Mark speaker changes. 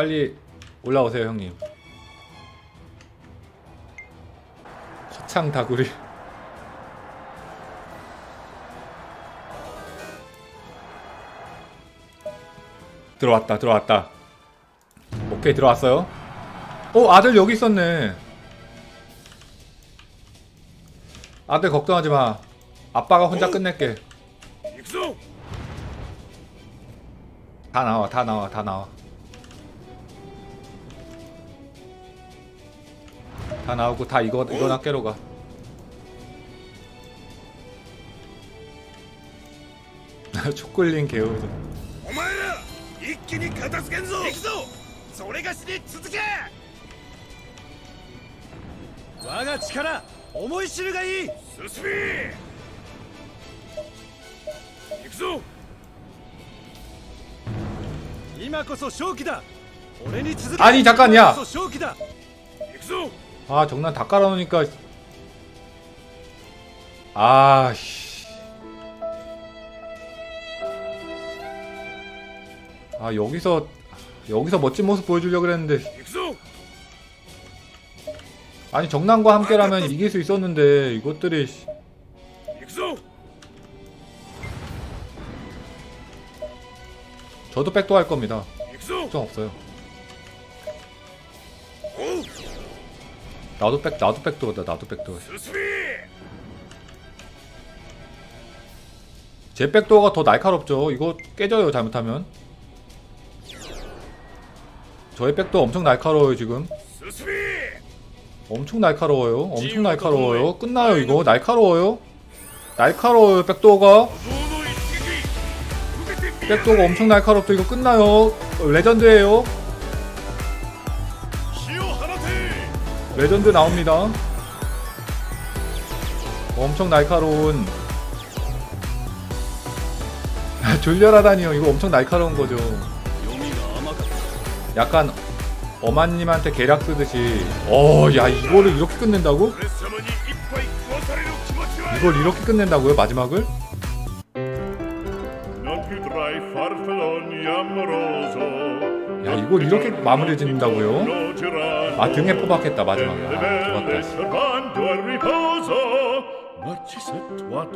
Speaker 1: 빨리 올라오세요 형님. 거창 다구리. 들어왔다 들어왔다. 오케이 들어왔어요. 오 아들 여기 있었네. 아들 걱정하지마. 아빠가 혼자 끝낼게. 다 나와 다 나와 다 나와. 다 나오고 다 이거 이거나 깨러 가 초콜릿 개우도
Speaker 2: お前ら一気に片付けんぞ行くぞそれがしに続け我が力思い知るがいい進め行くぞ今こそ正気だ俺に続け
Speaker 1: 아니 잠깐 야
Speaker 2: 今こそ正気だ行くぞ
Speaker 1: 아 정난 다 깔아놓으니까. 아씨. 아 여기서 여기서 멋진 모습 보여주려고 그랬는데. 아니 정난과 함께라면 이길 수 있었는데 이것들이 저도 백도 할 겁니다. 걱정 없어요. 나도 백 나도 백도어다 나도
Speaker 2: 백도어.
Speaker 1: 제 백도어가 더 날카롭죠. 이거 깨져요 잘못하면. 저의 백도어 엄청 날카로워요 지금. 엄청 날카로워요. 엄청 날카로워요. 끝나요 이거. 날카로워요. 날카로워요 백도어가. 백도어가 엄청 날카롭죠. 이거 끝나요. 레전드예요. 레전드 나옵니다 엄청 날카로운 아, 졸렬하다니요 이거 엄청 날카로운 거죠 약간 어마님한테 계략 쓰듯이 어야 이거를 이렇게 끝낸다고? 이걸 이렇게 끝낸다고요 마지막을? 야 이걸 이렇게 마무리해진다고요? 아 등에 포박했다 마지막에 아 좋았다